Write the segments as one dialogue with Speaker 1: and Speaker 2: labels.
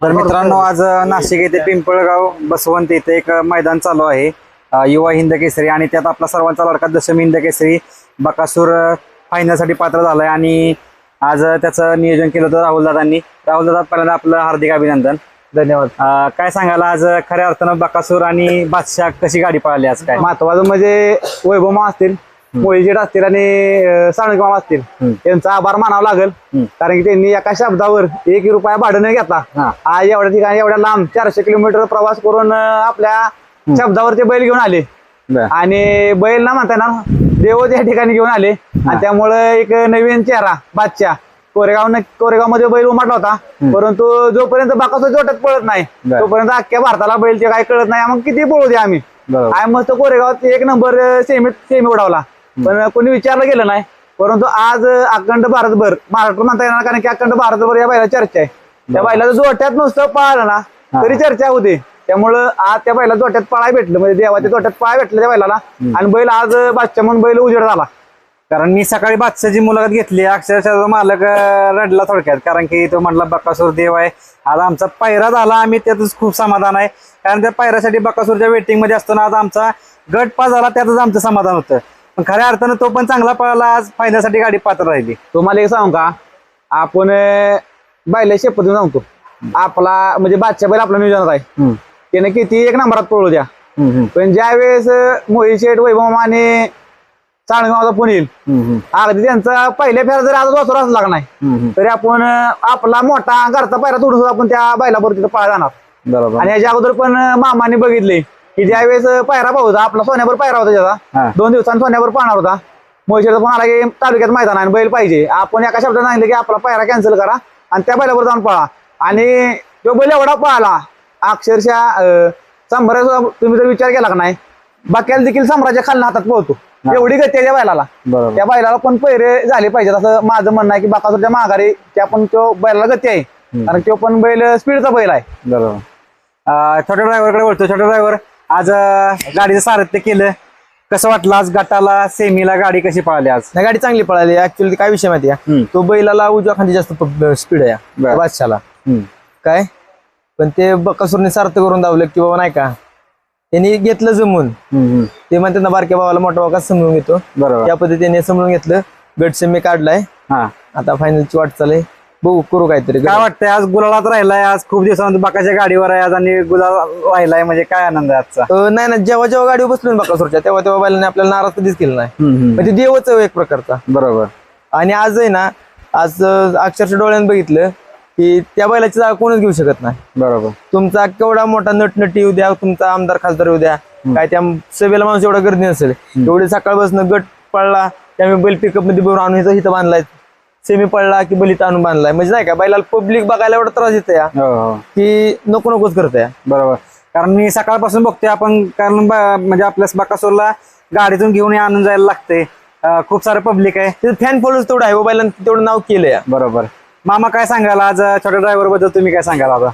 Speaker 1: तर मित्रांनो आज नाशिक येथे पिंपळगाव बसवंत इथे एक मैदान चालू आहे. युवा हिंद केसरी आणि त्यात आपला सर्वांचा लाडका दशम हिंद केसरी बकासूर फायनलसाठी पात्र झालाय आणि आज त्याचं नियोजन केलं होतं राहुल दादांनी. राहुल दादा पहिल्यांदा आपलं हार्दिक अभिनंदन.
Speaker 2: धन्यवाद.
Speaker 1: काय सांगाल आज खऱ्या अर्थानं बकासूर आणि बादशाह कशी गाडी पळाली आज काय?
Speaker 2: महत्वाचं म्हणजे वैभव असतील मोहिजेट असतील आणि साळुंके मामा असतील
Speaker 1: हम्म.
Speaker 2: यांचा आभार मानावा लागेल. कारण की त्यांनी एका शब्दावर एक रुपया भाडं न घेता
Speaker 1: हा.
Speaker 2: आज एवढ्या ठिकाणी एवढ्या लांब चारशे किलोमीटर प्रवास करून आपल्या शब्दावर ते बैल घेऊन आले. आणि बैल ना म्हणता ना देव त्या ठिकाणी घेऊन आले. आणि त्यामुळे एक नवीन चेहरा बादशाह. कोरेगाव न कोरेगावमध्ये बैल उमटला होता. परंतु जोपर्यंत बाकासो जोट्यात पळत नाही. तोपर्यंत अख्ख्या भारताला बैल ते काय कळत नाही. मग किती पळू दे आम्ही. आय मस्त कोरेगावात एक नंबर सेमी सेमी उडावला. पण कोणी विचारलं गेलं नाही. परंतु आज अखंड भारतभर महाराष्ट्र म्हणता येणार कारण की अखंड भारतभर या बैला चर्चा आहे. त्या बैला जोट्यात नुसतं पळालं ना तरी चर्चा होती. त्यामुळं आज त्या बैला जोट्यात पळाय भेटलं. म्हणजे देवाच्या जोट्यात पळाय भेटलं त्या बैलाला आणि बैल आज बादशाह म्हणून बैल उजेड झाला.
Speaker 1: कारण मी सकाळी बादशाची मुलाखत घेतली. अक्षरशः मालक रडला थोडक्यात. कारण की तो म्हटला बकासूर देव आहे. आज आमचा पायरा झाला. आम्ही त्यातच खूप समाधान आहे. कारण त्या पायऱ्यासाठी बकासूरच्या वेटिंगमध्ये असताना आज आमचा गट पास झाला. त्यातच आमचं समाधान होतं. पण खऱ्या अर्थानं तो पण चांगला पळाला आज फायद्यासाठी गाडी पात्र राहिली.
Speaker 2: तुम्हाला एक सांगू का? आपण अं, बैला शेपत देऊन सांगतो आपला म्हणजे बादशाह बैल आपला नियोजनात आहे. त्याने किती एक नंबरात पळू द्या पण ज्या वेळेस मोहित शेठ वैभव आणि चाळगावचा फोन येईल अगदी त्यांचा पहिल्या फेर जरी आज वासर असला नाही. तरी आपण आपला मोठा घरचा पायरा तोडून आपण त्या बैलाबरोबर तिथं पाय जाणार. आणि याच्या अगोदर पण मामाने बघितले. की ज्या वेळेस पायरा भाऊ होता आपला सोन्यावर पायरा होता. त्याचा. दोन दिवसांनी सोन्यावर पाहणार होता. मोहिशेचा फोन आला की तालुक्यात मैदान आणि बैल पाहिजे. आपण एका शब्दात सांगितलं की आपला पायरा कॅन्सल करा आणि त्या बैलावर जाऊन पळा. आणि तो बैल एवढा पळाला अक्षरशः संभ्राचा तुम्ही जर विचार केला का नाही बाक्याला देखील सम्राच्या खालना हातात पोहतो एवढी गती आहे त्या बैलाला. त्या बैलाला पण पैरे झाले पाहिजेत. असं माझं म्हणणं आहे की बाकासूरच्या माघारी त्या पण तो बैलाला गती आहे. कारण तो पण बैल स्पीडचा बैल आहे.
Speaker 1: छोट्या ड्रायव्हरकडे बोलतो. छोटा ड्रायव्हर आज गाडीचं सारथ्य केलं. कसं वाटलं आज गटाला सेमीला गाडी कशी पळाली आज?
Speaker 3: नाही गाडी चांगली पळाली. ऍक्च्युअली काय विषय माहिती. आहे तो बैलाला उजव्या खांदी जास्त स्पीड आहे. बादशाला. काय? पण ते बकासूरने सार्थ करून दावलं की बाबा नाही का? त्यांनी घेतलं जमून. ते म्हणतात ना बारक्या भावाला मोठा कसं समजून घेतो.
Speaker 1: बरोबर.
Speaker 3: त्या पद्धतीने समजून घेतलं. गट सेमी काढलाय.
Speaker 1: हा.
Speaker 3: आता फायनलची वाट चालय बघू करू काहीतरी
Speaker 1: काय वाटतंय आज गुलालात राहिलाय आज खूप दिवसानंतर बाकाच्या गाडीवर आहे आज आणि गुलाल राहिलाय म्हणजे काय आनंद आहे आजचा?
Speaker 3: अं, नाही ना जेव्हा जेव्हा गाडीवर बसलो ना बकासूरच्या तेव्हा तेव्हा बैलाने आपल्याला नाराज कधीच केलं नाही. म्हणजे देवच आहे एक प्रकारचा.
Speaker 1: बरोबर.
Speaker 3: आणि आज आहे ना आज अं, अक्षरशः डोळ्यानं बघितलं की त्या बैलाची जागा कोणच घेऊ शकत नाही.
Speaker 1: बरोबर.
Speaker 3: तुमचा केवढा मोठा नटनटी येऊ द्या तुमचा आमदार खासदार येऊ द्या काय त्या सभेला माणूस एवढा गर्दी नसेल. एवढे सकाळपासून गट पडला त्यामुळे बैल पिकअपमध्ये भरून आणून इथं बांधलाय. सेमी पडला की बलित आणून बांधलाय. म्हणजे नाही का बैलाला पब्लिक बघायला एवढा त्रास येतो या.
Speaker 1: हो हो.
Speaker 3: की नको नकोच करत या.
Speaker 1: बरोबर. कारण मी सकाळपासून बघतोय आपण कारण ब- म्हणजे आपल्या बकासूरला गाडीतून घेऊन आणून जायला लागते. खूप सारं पब्लिक आहे.
Speaker 3: तिथं फॅन फॉलोज तेवढं आहे बैलांना तेवढं नाव केलं या.
Speaker 1: बरोबर. मामा काय सांगाल आज छोट्या ड्रायव्हरबद्दल तुम्ही काय सांगाल आता?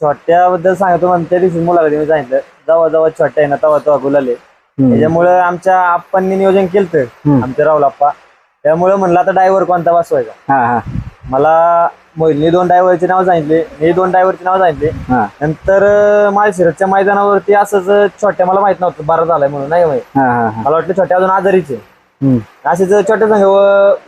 Speaker 4: छोट्याबद्दल सांगतो म्हणून त्या दिवशी मुलाखती मी सांगितलं जेव्हा जेव्हा छोट्या आहे ना तेव्हा तेव्हा गुलाले त्याच्यामुळं आमच्या आप्पांनी नियोजन केलं आमच्या राहुल आप्पा. त्यामुळं म्हणलं आता ड्रायव्हर कोणता बसवायचा?
Speaker 1: हा हा.
Speaker 4: मला मोहिलनी दोन ड्रायव्हरचे नाव सांगितले मी दोन ड्रायव्हरचे नाव सांगितले.
Speaker 1: हा.
Speaker 4: नंतर अं, माळशिरसच्या मैदानावरती असंच छोट्या मला माहीत नव्हतं बारा झालाय म्हणून नाही माहीत?
Speaker 1: हा हा हा.
Speaker 4: मला वाटलं छोट्या अजून आजारीचे.
Speaker 1: हम्म.
Speaker 4: असेच छोट्या संघ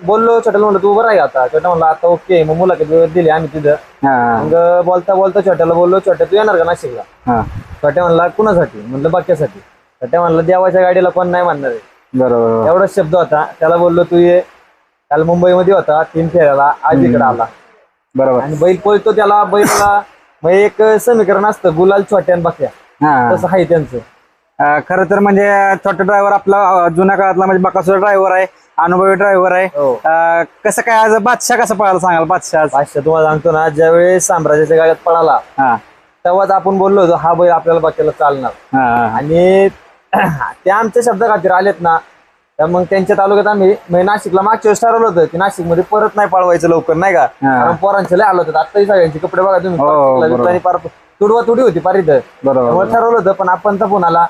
Speaker 4: बोललो छोट्याला म्हणलं तू उभं राही आता. छोट्या म्हणलं आता ओके मग मुलाखत दिली आम्ही तिथं.
Speaker 1: हा हा.
Speaker 4: मग बोलता बोलता छोट्याला बोललो छोट्या तू येणार का नाशिकला?
Speaker 1: हा.
Speaker 4: छोट्या म्हणला कुणासाठी? म्हणलं बाक्यासाठी छोट्या म्हणलं देवाच्या गाडीला कोण नाही म्हणणार आहे.
Speaker 1: बरोबर
Speaker 4: एवढाच शब्द होता. त्याला बोललो तू ये. काल मुंबईमध्ये होता तीन फेऱ्याला. आज इकडे आला.
Speaker 1: बरोबर.
Speaker 4: आणि बैल पळतो त्याला बैलाला. मग एक समीकरण असतं गुलाल छोट्या आणि बाक्या
Speaker 1: हा.
Speaker 4: तसं आहे त्यांचं.
Speaker 1: अं, खरं तर म्हणजे छोटा ड्रायव्हर आपला अं, जुन्या काळातला म्हणजे बकासूर ड्रायव्हर आहे अनुभवी ड्रायव्हर आहे.
Speaker 4: हो.
Speaker 1: अं, कसं काय आज बादशाह कसं पळायला सांगाल? बादशाह आज?
Speaker 4: पाचशे तुम्हाला सांगतो ना ज्यावेळेस साम्राज्याच्या गाड्यात पळाला
Speaker 1: हा.
Speaker 4: तेव्हाच आपण बोललो होतो हा बैल आपल्याला बाक्याला चालणार.
Speaker 1: हा हा.
Speaker 4: आणि ते आमच्या शब्द खातीर आलेत ना तर मग त्यांच्या तालुक्यात आम्ही म्हणजे नाशिकला मागच्या वेळेस ठरवलं होतं की नाशिकमध्ये परत नाही पळवायचं लवकर नाही का? कारण पोरांचे लय आलं होतं. आत्ताही सगळ्यांचे कपडे बघा तुम्ही
Speaker 1: हो, बरोबर.
Speaker 4: पार तुडवा तुडी होती पार इथं.
Speaker 1: बरोबर
Speaker 4: त्यामुळे ठरवलं होतं पण आपण तर फोन आला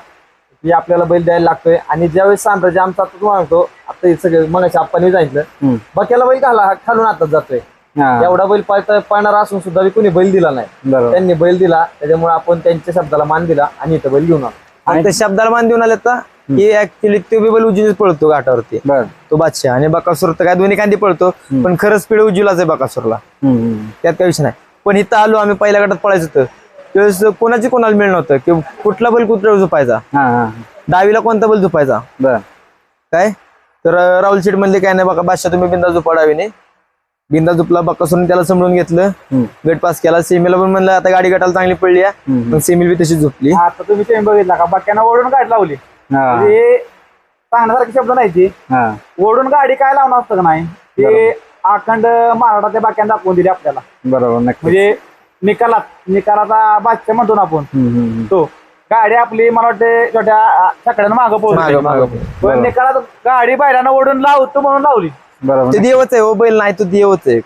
Speaker 4: की आपल्याला बैल द्यायला लागतोय. आणि ज्यावेळेस साम्राज्य आमचा आता तुम्हाला सांगतो आता हे सगळे मगाशी आपण सांगितलं
Speaker 1: हम्म.
Speaker 4: बक्याला बैल घाला खालून आताच जातोय.
Speaker 1: हा.
Speaker 4: एवढा बैल पाळता पाळणारा असून सुद्धा बी कोणी बैल दिला नाही.
Speaker 1: बरोबर.
Speaker 4: त्यांनी बैल दिला त्याच्यामुळे आपण त्यांच्या शब्दाला मान दिला आणि इथं बैल घेऊन आलो.
Speaker 3: आणि ते शब्दाला मान देऊन आले तर की ऍक्च्युली तो बी बैल उजवीच पळतो घाटावरती. तो बादशाह. आणि बकासूर तर काय दोन्ही कांदी पळतो पण खरंच स्पीड उजवीलाच आहे बकासूरला. त्यात काही विषय नाही. पण इथं आलो आम्ही पहिल्या गटात पळायचं होतं. त्यावेळेस कोणाची कोणाला मिळणं नव्हतं की कुठला बैल कुठला झोपायचा? डावीला कोणता बैल झोपायचा? काय? तर राहुल शेठ म्हणले काय नाही बघा बादशाह तुम्ही बिंदा झोपा डावीने. बिंदा झोपला बकासूरने त्याला समजून घेतलं. गट पास केला. सेमीला पण म्हणलं आता गाडी गटाला चांगली पडली आहे. पण सेमीला बी तशीच झोपली.
Speaker 2: आता तुम्ही सेमी बघितला का? बाक्यानं ओढून गाडी लावली.
Speaker 1: हा.
Speaker 2: म्हणजे सांगण्यासारखे शब्द नाही ती
Speaker 1: हा.
Speaker 2: ओढून गाडी काय लावणार असतं का नाही? ते अखंड महाराष्ट्राच्या बाक्यानं दाखवून दिली आपल्याला.
Speaker 1: बरोबर
Speaker 2: म्हणजे निकालात निकालाचा बादशाह म्हणतो ना आपण. तो. गाडी आपली मला वाटते छोट्या सगळ्यांना मागं
Speaker 3: मागं- मागं
Speaker 2: पोहोचली पण निकालात गाडी बैलानं ओढून लावतो म्हणून लावली.
Speaker 1: बरोबर.
Speaker 3: ते देवच आहे हो बैल नाही तो देवच आहे.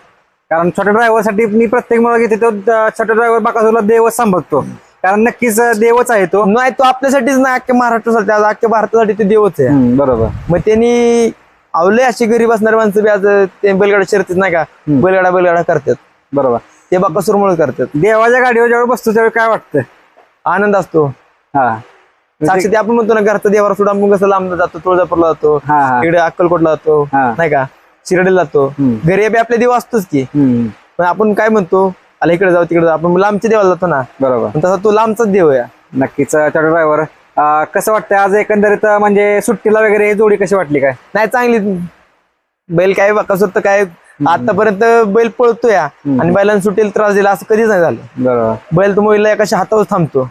Speaker 1: कारण छोट्या ड्रायव्हरसाठी मी प्रत्येक मुलं घेते तो छोट्या ड्रायव्हर बाकासूरला देवच संभवतो कारण नक्कीच देवच आहे तो.
Speaker 3: नाही तो आपल्यासाठीच नाही अख्ख्या महाराष्ट्रासाठी. आज अख्ख्या भारतासाठी ते देवच आहे.
Speaker 1: बरोबर.
Speaker 3: मग त्यांनी आवले अशी गरीब असणारे माणसं बी आज ते बैलगाडा शर्तीत नाही का? बैलगाडा बैलगाडा करतात.
Speaker 1: बरोबर.
Speaker 3: ते बकासूरमुळे करतात.
Speaker 1: देवाच्या गाडीवर ज्यावेळी बसतो त्यावेळी काय वाटतं
Speaker 3: आनंद असतो.
Speaker 1: हा.
Speaker 3: साक्षी ते आपण म्हणतो ना घरचा देवारा सोडून आपण कसं लांब जातो तुळजापूरला जातो. इकडे अक्कलकोटला जातो. नाही का? शिर्डीला जातो. घरी बी आपले देव असतोच की. पण आपण काय म्हणतो? आला इकडे जाऊ तिकडे जाऊ. आपण लांबच्या देवाला जातो ना.
Speaker 1: बरोबर.
Speaker 3: तसा तो लांबचाच देव आहे.
Speaker 1: नक्कीच छोटा ड्रायव्हर कसं वाटतं आज एकंदरीत म्हणजे सुट्टीला वगैरे ही जोडी कशी वाटली काय?
Speaker 3: नाही चांगली. बैल काय तर काय आतापर्यंत बैल पळतोय आणि बैलांना सुटेल त्रास दिला असं कधीच नाही झालं.
Speaker 1: बरोबर.
Speaker 3: बैल तो महिला एका हातावर थांबतो.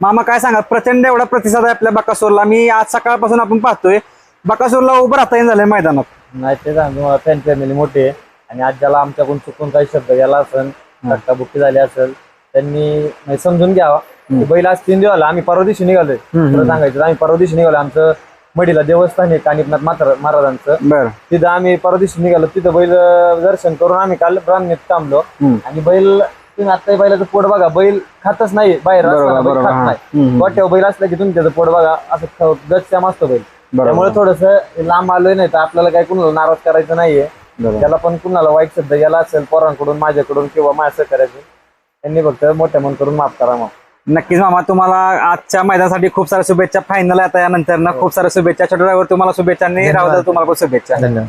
Speaker 1: मामा काय सांगा? प्रचंड एवढा प्रतिसाद आहे आपल्या बकासूरला. मी आज सकाळपासून आपण पाहतोय बकासूरला उभं राहता येईल झालंय मैदानात.
Speaker 4: नाही ते सांगतो फॅन फॅमिली मोठी आहे. आणि आज ज्याला आमच्याकडून चुकून काही शब्द गेला असेल धक्काबुक्की झाली असेल त्यांनी म्हणजे समजून घ्यावा. की बैल आज तीन दिवस आम्ही परवा दिवशी निघालोय. सांगायचं आम्ही परवा दिवशी निघालो आमचं मडीला देवस्थान आहे कानिपनाथ मात्र महाराजांचं. तिथं आम्ही परवा दिवशी निघालो. तिथं बैल दर्शन करून आम्ही काल ब्राह्मणीत थांबलो. आणि बैल तुम्ही आता बैलाचं पोट बघा बैल खातच नाही बाहेर बैल
Speaker 1: बरोबर.
Speaker 4: खात नाही. गोट्यावर बैल असला की तुम्ही त्याचं पोट बघा असं गच्च्या असतो बैल. त्यामुळे थोडस लांब आलोय नाही तर आपल्याला काही कुणाला नाराज करायचं नाहीये. त्याला पण कुणाला वाईट शब्द गेला असेल पोरांकडून माझ्याकडून किंवा माझ्या करायचं त्यांनी फक्त मोठ्या मन करून माफ करा मग.
Speaker 1: नक्कीच मामा तुम्हाला आजच्या मैदानासाठी खूप साऱ्या शुभेच्छा. फायनल आता यानंतर ना खूप साऱ्या शुभेच्छा. छोटा ड्रायव्हर तुम्हाला शुभेच्छा आणि राहुल तुम्हाला पण शुभेच्छा. धन्यवाद.